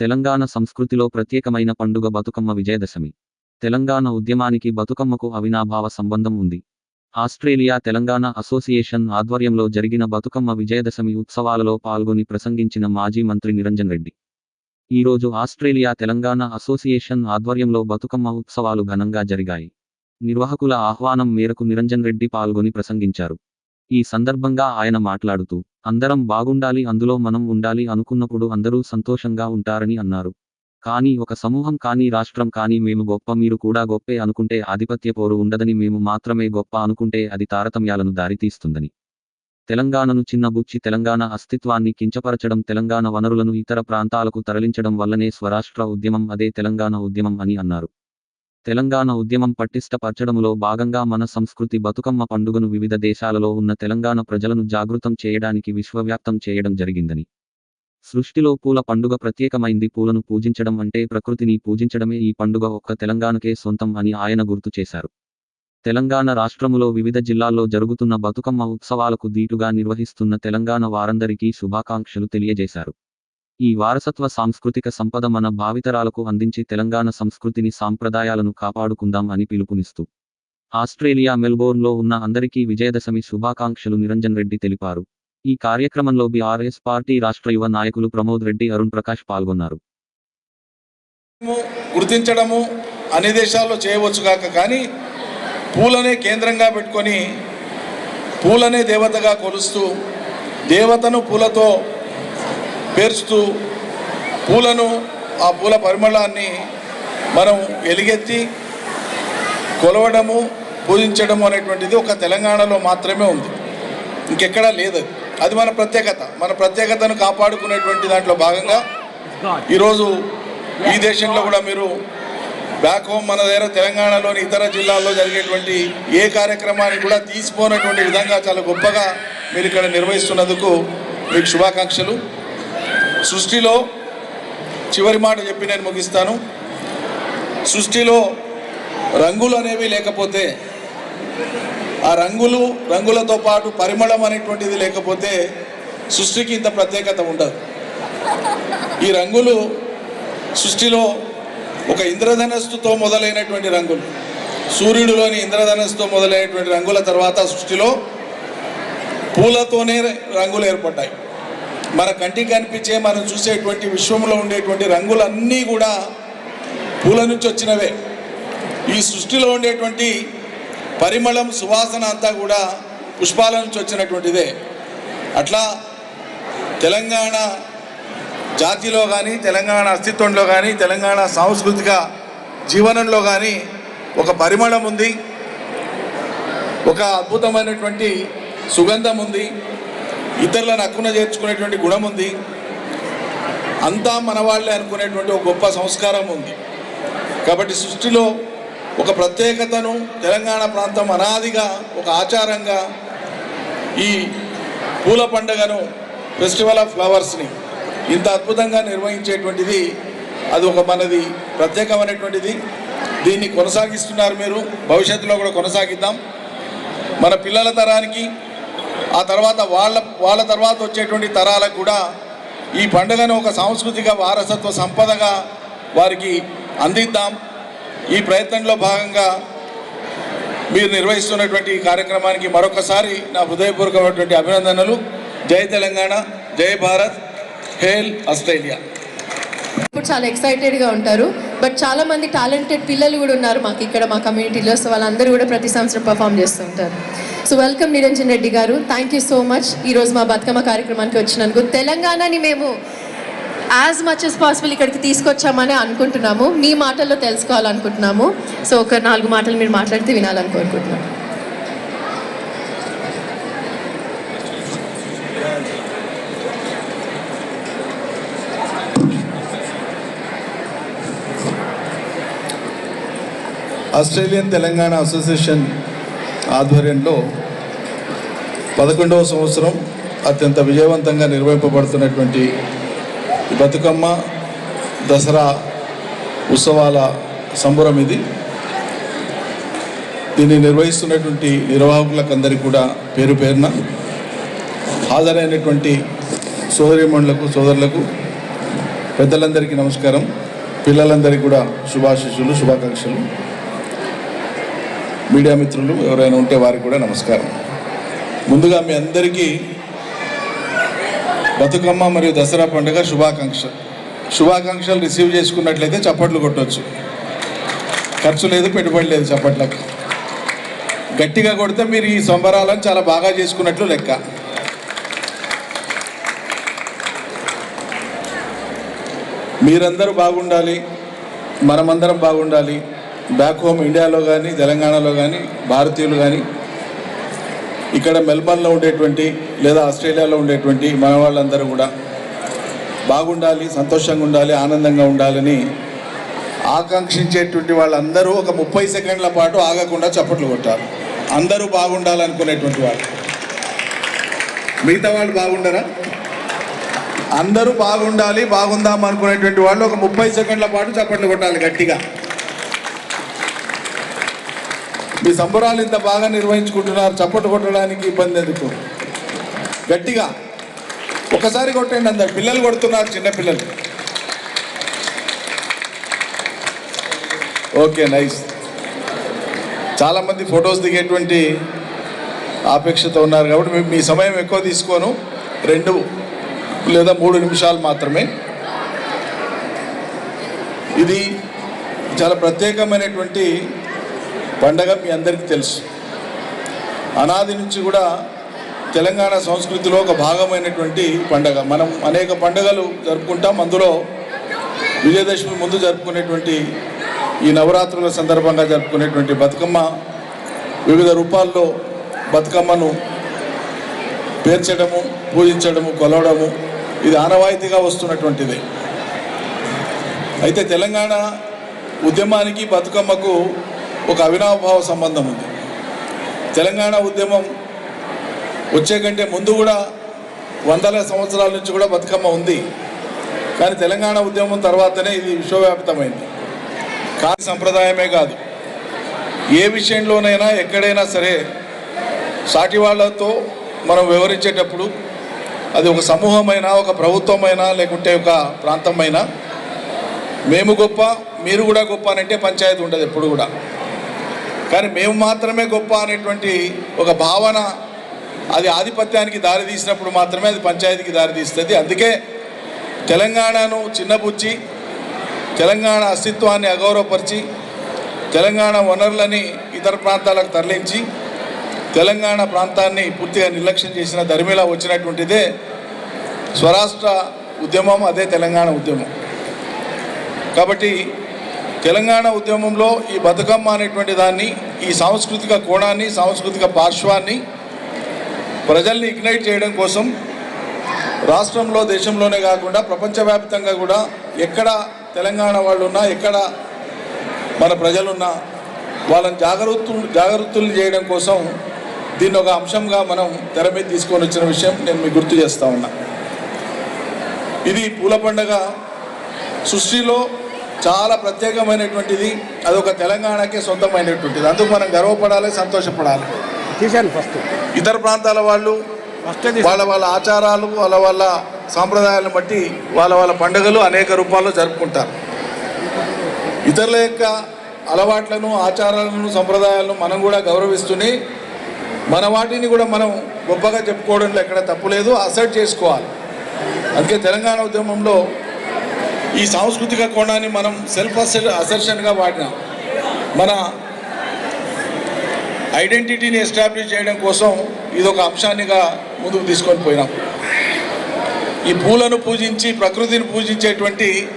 తెలంగాణ సంస్కృతిలో ప్రత్యేకమైన పండుగ బతుకమ్మ విజయదశమి. తెలంగాణ ఉద్యమానికి బతుకమ్మకు అవినాభావ సంబంధం ఉంది. ఆస్ట్రేలియా తెలంగాణ అసోసియేషన్ ఆధ్వర్యంలో జరిగిన బతుకమ్మ విజయదశమి ఉత్సవాలలో పాల్గొని ప్రసంగించిన మాజీ మంత్రి నిరంజన్ రెడ్డి. ఈరోజు ఆస్ట్రేలియా తెలంగాణ అసోసియేషన్ ఆధ్వర్యంలో బతుకమ్మ ఉత్సవాలు ఘనంగా జరిగాయి. నిర్వాహకుల ఆహ్వానం మేరకు నిరంజన్ రెడ్డి పాల్గొని ప్రసంగించారు. ఈ సందర్భంగా ఆయన మాట్లాడుతూ అందరం బాగుండాలి అందులో మనం ఉండాలి అనుకున్నప్పుడు అందరూ సంతోషంగా ఉంటారని అన్నారు. కానీ ఒక సమూహం కానీ రాష్ట్రం కానీ మేము గొప్ప మీరు కూడా గొప్పే అనుకుంటే ఆధిపత్య పోరు ఉండదని మేము మాత్రమే గొప్ప అనుకుంటే అది తారతమ్యాలను దారితీస్తుందని. తెలంగాణను చిన్నబుచ్చి తెలంగాణ అస్తిత్వాన్ని కించపరచడం తెలంగాణ వనరులను ఇతర ప్రాంతాలకు తరలించడం వల్లనే స్వరాష్ట్ర ఉద్యమం అదే తెలంగాణ ఉద్యమం అని అన్నారు. తెలంగాణ ఉద్యమం పటిష్టపరచడములో భాగంగా మన సంస్కృతి బతుకమ్మ పండుగను వివిధ దేశాలలో ఉన్న తెలంగాణ ప్రజలను జాగృతం చేయడానికి విశ్వవ్యాప్తం చేయడం జరిగిందని. సృష్టిలో పూల పండుగ ప్రత్యేకమైంది. పూలను పూజించడం అంటే ప్రకృతిని పూజించడమే ఈ పండుగ ఒక్క తెలంగాణకే సొంతం అని ఆయన గుర్తు చేశారు. తెలంగాణ రాష్ట్రములో వివిధ జిల్లాల్లో జరుగుతున్న బతుకమ్మ ఉత్సవాలకు దీటుగా నిర్వహిస్తున్న తెలంగాణ వారందరికీ శుభాకాంక్షలు తెలియజేశారు. ఈ వారసత్వ సాంస్కృతిక సంపద మన భావితరాలకు అందించి తెలంగాణ సంస్కృతిని సాంప్రదాయాలను కాపాడుకుందాం అని పిలుపునిస్తూ ఆస్ట్రేలియా మెల్బోర్న్లో ఉన్న అందరికీ విజయదశమి శుభాకాంక్షలు నిరంజన్ రెడ్డి తెలిపారు. ఈ కార్యక్రమంలో బీఆర్ఎస్ పార్టీ రాష్ట్ర యువ నాయకులు ప్రమోద్ రెడ్డి అరుణ్ ప్రకాష్ పాల్గొన్నారు. గుర్తించడము అన్ని దేశాల్లో చేయవచ్చు కాక కానీ పూలనే కేంద్రంగా పెట్టుకొని పూలనే దేవతగా కొలుస్తూ దేవతను పూలతో పేర్చుతూ పూలను ఆ పూల పరిమళాన్ని మనం ఎలుగెత్తి కొలవడము పూజించడము అనేటువంటిది ఒక తెలంగాణలో మాత్రమే ఉంది. ఇంకెక్కడా లేదు. అది. మన ప్రత్యేకత. మన ప్రత్యేకతను కాపాడుకునేటువంటి దాంట్లో భాగంగా ఈరోజు ఈ దేశంలో కూడా మీరు బ్యాక్ హోమ్ మన దగ్గర తెలంగాణలోని ఇతర జిల్లాల్లో జరిగేటువంటి ఏ కార్యక్రమాన్ని కూడా తీసిపోనటువంటి విధంగా చాలా గొప్పగా మీరు ఇక్కడ నిర్వహిస్తున్నందుకు మీకు శుభాకాంక్షలు. సృష్టిలో చివరి మాట చెప్పి నేను ముగిస్తాను. సృష్టిలో రంగులు అనేవి లేకపోతే ఆ రంగులు రంగులతో పాటు పరిమళం అనేటువంటిది లేకపోతే సృష్టికి ఇంత ప్రత్యేకత ఉండదు. ఈ రంగులు సృష్టిలో ఒక ఇంద్రధనస్సుతో మొదలైనటువంటి రంగులు సూర్యుడిలోని ఇంద్రధనస్సుతో మొదలైనటువంటి రంగుల తర్వాత సృష్టిలో పూలతోనే రంగులు ఏర్పడ్డాయి. మన కంటికి కనిపించే మనం చూసేటువంటి విశ్వంలో ఉండేటువంటి రంగులన్నీ కూడా పూల నుంచి వచ్చినవే. ఈ సృష్టిలో ఉండేటువంటి పరిమళం సువాసన అంతా కూడా పుష్పాల నుంచి వచ్చినటువంటిదే. అట్లా తెలంగాణ జాతిలో కానీ తెలంగాణ అస్తిత్వంలో కానీ తెలంగాణ సాంస్కృతిక జీవనంలో కానీ ఒక పరిమళం ఉంది. ఒక అద్భుతమైనటువంటి సుగంధం ఉంది. ఇతరులను అక్కున చేర్చుకునేటువంటి గుణం ఉంది. అంతా మన వాళ్ళే అనుకునేటువంటి ఒక గొప్ప సంస్కారం ఉంది. కాబట్టి సృష్టిలో ఒక ప్రత్యేకతను తెలంగాణ ప్రాంతం అనాదిగా ఒక ఆచారంగా ఈ పూల పండుగను ఫెస్టివల్ ఆఫ్ ఫ్లవర్స్ని ఇంత అద్భుతంగా నిర్వహించేటువంటిది అది ఒక మనది ప్రత్యేకమైనటువంటిది. దీన్ని కొనసాగిస్తున్నారు మీరు. భవిష్యత్తులో కూడా కొనసాగిద్దాం. మన పిల్లల తరానికి ఆ తర్వాత వాళ్ళ వాళ్ళ తర్వాత వచ్చేటువంటి తరాలకు కూడా ఈ పండుగను ఒక సాంస్కృతిక వారసత్వ సంపదగా వారికి అందిద్దాం. ఈ ప్రయత్నంలో భాగంగా మీరు నిర్వహిస్తున్నటువంటి కార్యక్రమానికి మరొకసారి నా హృదయపూర్వకమైనటువంటి అభినందనలు. జై తెలంగాణ జై భారత్ హేల్ ఆస్ట్రేలియా. ఇప్పుడు చాలా ఎక్సైటెడ్గా ఉంటారు బట్ చాలా మంది టాలెంటెడ్ పిల్లలు కూడా ఉన్నారు మాకు ఇక్కడ మా కమ్యూనిటీలో సో వాళ్ళందరూ కూడా ప్రతి సంవత్సరం పర్ఫామ్ చేస్తుంటారు సో వెల్కమ్ నిరంజన్ రెడ్డి గారు. థ్యాంక్ యూ సో మచ్ ఈరోజు మా బతుకమ్మ కార్యక్రమానికి వచ్చినందుకు తెలంగాణని మేము యాజ్ మచ్ as పాసిబుల్ ఇక్కడికి తీసుకొచ్చామని అనుకుంటున్నాము. మీ మాటల్లో తెలుసుకోవాలనుకుంటున్నాము. సో ఒక నాలుగు మాటలు మీరు మాట్లాడితే వినాలని కోరుకుంటున్నాం ఆస్ట్రేలియన్ తెలంగాణ అసోసియేషన్ ఆధ్వర్యంలో పదకొండవ సంవత్సరం అత్యంత విజయవంతంగా నిర్వహింపబడుతున్నటువంటి బతుకమ్మ దసరా ఉత్సవాల సంబరం ఇది. దీన్ని నిర్వహిస్తున్నటువంటి నిర్వాహకులకందరికీ కూడా పేరు పేరున హాజరైనటువంటి సోదరిమణులకు సోదరులకు పెద్దలందరికీ నమస్కారం. పిల్లలందరికీ కూడా శుభాశిష్యులు శుభాకాంక్షలు. మీడియా మిత్రులు ఎవరైనా ఉంటే వారికి కూడా నమస్కారం. ముందుగా మీ అందరికీ బతుకమ్మ మరియు దసరా పండుగ శుభాకాంక్ష శుభాకాంక్షలు రిసీవ్ చేసుకున్నట్లయితే చప్పట్లు కొట్టవచ్చు ఖర్చు లేదు పెట్టుబడి లేదు చప్పట్లకు. గట్టిగా కొడితే మీరు ఈ సంబరాలను చాలా బాగా చేసుకున్నట్లు లెక్క. మీరందరూ బాగుండాలి మనమందరం బాగుండాలి. బ్యాక్ హోమ్ ఇండియాలో కానీ తెలంగాణలో కానీ భారతీయులు కానీ ఇక్కడ మెల్బర్న్లో ఉండేటువంటి లేదా ఆస్ట్రేలియాలో ఉండేటువంటి మన వాళ్ళందరూ కూడా బాగుండాలి సంతోషంగా ఉండాలి ఆనందంగా ఉండాలని ఆకాంక్షించేటువంటి వాళ్ళందరూ ఒక ముప్పై సెకండ్ల పాటు ఆగకుండా చప్పట్లు కొట్టారు. అందరూ బాగుండాలనుకునేటువంటి వాళ్ళు. మిగతా వాళ్ళు బాగుండరా? అందరూ బాగుండాలి బాగుందాం అనుకునేటువంటి వాళ్ళు ఒక ముప్పై సెకండ్ల పాటు చప్పట్లు కొట్టాలి గట్టిగా. మీ సంబరాలు ఇంత బాగా నిర్వహించుకుంటున్నారు చప్పట్లు కొట్టడానికి ఇబ్బంది ఎందుకు? గట్టిగా. ఒకసారి కొట్టండి అందరు. పిల్లలు కొడుతున్నారు చిన్నపిల్లలు ఓకే నైస్. చాలామంది ఫొటోస్ దిగేటువంటి ఆపేక్షతో ఉన్నారు కాబట్టి మీ సమయం ఎక్కువ తీసుకోను. రెండు లేదా మూడు నిమిషాలు మాత్రమే. ఇది చాలా ప్రత్యేకమైనటువంటి పండగ మీ అందరికీ తెలుసు. అనాది నుంచి కూడా తెలంగాణ సంస్కృతిలో ఒక భాగమైనటువంటి పండగ. మనం అనేక పండగలు జరుపుకుంటాం. అందులో విజయదశమి ముందు జరుపుకునేటువంటి ఈ నవరాత్రుల సందర్భంగా జరుపుకునేటువంటి బతుకమ్మ వివిధ రూపాల్లో బతుకమ్మను పేర్చడము పూజించడము కొలవడము ఇది ఆనవాయితీగా వస్తున్నటువంటిది. అయితే తెలంగాణ ఉద్యమానికి బతుకమ్మకు ఒక అవినాభావ సంబంధం ఉంది. తెలంగాణ ఉద్యమం వచ్చే కంటే ముందు కూడా వందల సంవత్సరాల నుంచి కూడా బతుకమ్మ ఉంది. కానీ తెలంగాణ ఉద్యమం తర్వాతనే ఇది విశ్వవ్యాప్తమైంది. కానీ సంప్రదాయమే కాదు. ఏ విషయంలోనైనా ఎక్కడైనా సరే సాటి వాళ్ళతో మనం వివరించేటప్పుడు అది ఒక సమూహమైనా ఒక ప్రభుత్వమైనా లేకుంటే ఒక ప్రాంతమైనా మేము గొప్ప మీరు కూడా గొప్ప అని అంటే పంచాయతీ ఉండదు ఎప్పుడు కూడా. కానీ మేము మాత్రమే గొప్ప అనేటువంటి ఒక భావన అది ఆధిపత్యానికి దారి తీసినప్పుడు మాత్రమే అది పంచాయతీకి దారి తీస్తుంది. అందుకే తెలంగాణను చిన్నబుచ్చి తెలంగాణ అస్తిత్వాన్ని అగౌరవపరిచి తెలంగాణ వనరులని ఇతర ప్రాంతాలకు తరలించి తెలంగాణ ప్రాంతాన్ని పూర్తిగా నిర్లక్ష్యం చేసిన ధర్మిలా వచ్చినటువంటిదే స్వరాష్ట్ర ఉద్యమం అదే తెలంగాణ ఉద్యమం. కాబట్టి తెలంగాణ ఉద్యమంలో ఈ బతుకమ్మ అనేటువంటి దాన్ని ఈ సాంస్కృతిక కోణాన్ని సాంస్కృతిక పార్శ్వాన్ని ప్రజల్ని ఇగ్నైట్ చేయడం కోసం రాష్ట్రంలో దేశంలోనే కాకుండా ప్రపంచవ్యాప్తంగా కూడా ఎక్కడ తెలంగాణ వాళ్ళున్నా ఎక్కడ మన ప్రజలున్నా వాళ్ళని జాగరూతులు జాగృతులు చేయడం కోసం దీన్ని ఒక అంశంగా మనం తెర మీద తీసుకొని వచ్చిన విషయం నేను మీకు గుర్తు చేస్తా ఉన్నా. ఇది పూల పండగ సృష్టిలో చాలా ప్రత్యేకమైనటువంటిది. అదొక తెలంగాణకే సొంతమైనటువంటిది. అందుకు మనం గర్వపడాలి సంతోషపడాలి. తీశాను ఫస్ట్. ఇతర ప్రాంతాల వాళ్ళు ఫస్ట్ వాళ్ళ వాళ్ళ ఆచారాలు వాళ్ళ వాళ్ళ సాంప్రదాయాలను బట్టి వాళ్ళ వాళ్ళ పండుగలు అనేక రూపాల్లో జరుపుకుంటారు. ఇతరుల యొక్క అలవాట్లను ఆచారాలను సంప్రదాయాలను మనం కూడా గౌరవిస్తూనే మన వాటిని కూడా మనం గొప్పగా చెప్పుకోవడంలో ఎక్కడ తప్పు లేదు. అసెట్ చేసుకోవాలి. అందుకే తెలంగాణ ఉద్యమంలో ఈ సాంస్కృతిక కోణాన్ని మనం సెల్ఫ్ అసె అసెర్షన్గా వాడినాం. మన ఐడెంటిటీని ఎస్టాబ్లిష్ చేయడం కోసం ఇది ఒక అంశాన్నిగా ముందుకు తీసుకొని పోయినాం. ఈ పూలను పూజించి ప్రకృతిని పూజించేటువంటి